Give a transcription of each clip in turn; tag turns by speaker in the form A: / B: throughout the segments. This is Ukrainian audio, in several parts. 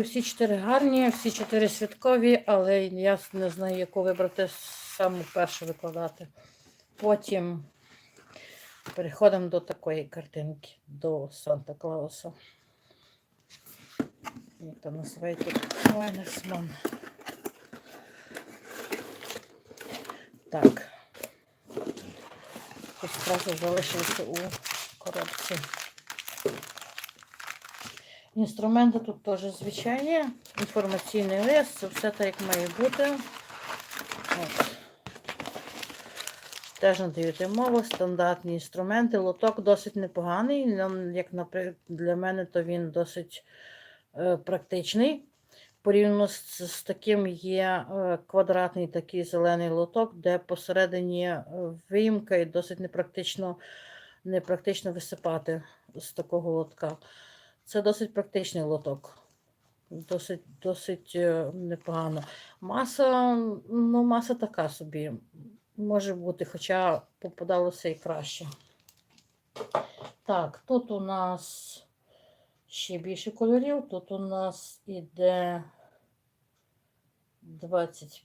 A: Всі чотири гарні, всі чотири святкові, але я не знаю, яку вибрати саму першу викладати. Потім переходимо до такої картинки, до Санта Клауса. Як то називається? Weihnachtsmann. Так. Ось одразу залишилося у коробці. Інструменти тут теж звичайні. Інформаційний лист, це все так, як має бути. От. Теж надаєте мову, стандартні інструменти. Лоток досить непоганий. Як для мене, то він досить е, практичний. Порівняно з, з таким є е, квадратний такий зелений лоток, де посередині е, виїмка і досить непрактично, непрактично висипати з такого лотка. Це досить практичний лоток. Досить, досить е, непогано. Маса, ну, маса така собі. Може бути, хоча попадалося і краще. Так, тут у нас ще більше кольорів. Тут у нас іде 20.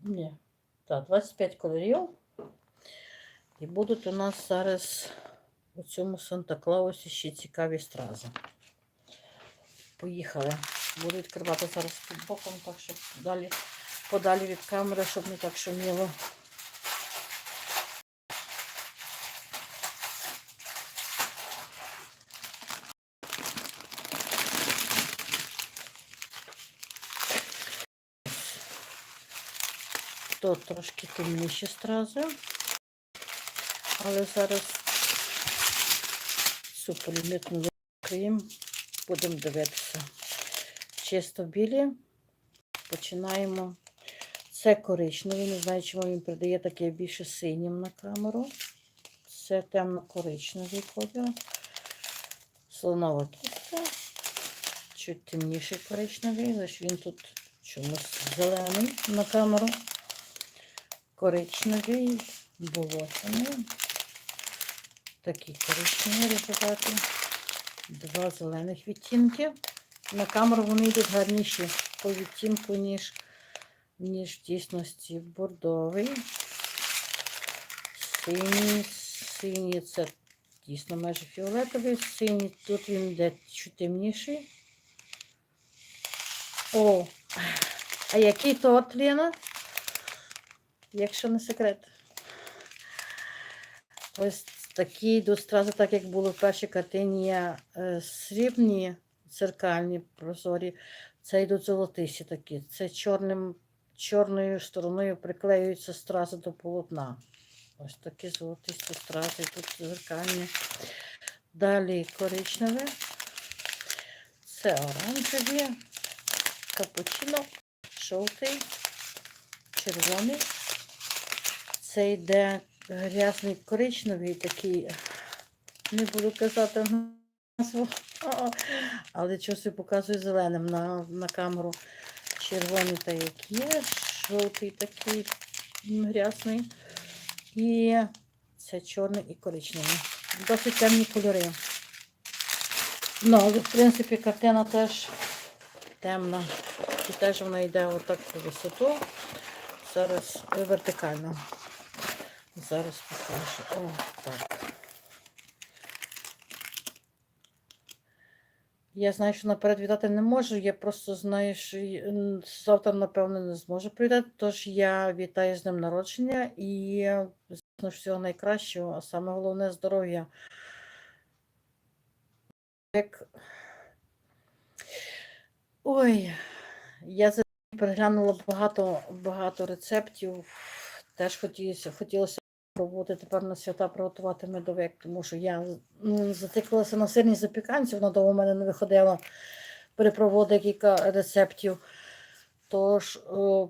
A: Ні, так, 25 кольорів. І будуть у нас зараз у цьому Санта-Клаусі ще цікаві стрази. Поїхали. Буду відкривати зараз під боком, так щоб далі, подалі від камери, щоб не так шуміло. Тут трошки темніші стрази, але зараз цю полімітну відкриємо, будемо дивитися. Чисто білі. Починаємо. Це коричневий, не знаю, чому він передає таке більше синім на камеру. Це темно-коричневий колір. Слонова кістка. Чуть темніший коричневий, лише він тут чомусь зелений на камеру. Коричневий, болотяний. Такі коричневі результати. Два зелених відтінки. На камеру вони йдуть гарніші по відтінку, ніж, ніж в дійсності бордовий. Синій, синій це дійсно майже фіолетовий. Синій, тут він йде чуть темніший. О, а який торт, Ліна? Якщо не секрет. Ось такі йдуть стрази, так як було в першій картині, є е, срібні, церкальні, прозорі. Це йдуть золотисті такі. Це чорним, чорною стороною приклеюються стрази до полотна. Ось такі золотисті стрази, тут зеркальні. Далі коричневе. Це оранжеві, капучино, жовтий, червоний. Це йде грязний коричневий такий, не буду казати назву, але щось показую зеленим на, на камеру. Червоний та як є, жовтий такий грязний. І це чорний і коричневий. Досить темні кольори. Ну, але в принципі картина теж темна. І теж вона йде отак по висоту. Зараз вертикально. Зараз покажу. О, так. Я знаю, що наперед віддати не можу. Я просто знаю, що завтра, напевно, не зможу привітати. Тож я вітаю з ним народження і звісно, всього найкращого, а саме головне здоров'я. Як... Ой, я переглянула багато, багато рецептів. Теж хотілося, хотілося пробувати тепер на свята приготувати медовик, тому що я м, зациклилася на сирній запіканці, вона довго в мене не виходила. Перепробувала декілька рецептів. Тож о,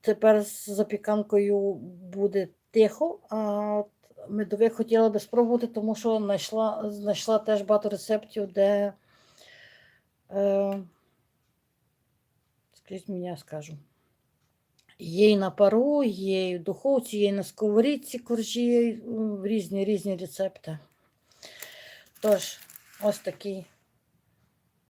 A: тепер з запіканкою буде тихо, а медовик хотіла би спробувати, тому що знайшла, знайшла теж багато рецептів, де. Е, скажіть мені, я скажу. Є і на пару, є і в духовці, є і на сковорідці коржі, різні різні рецепти. Тож, ось такий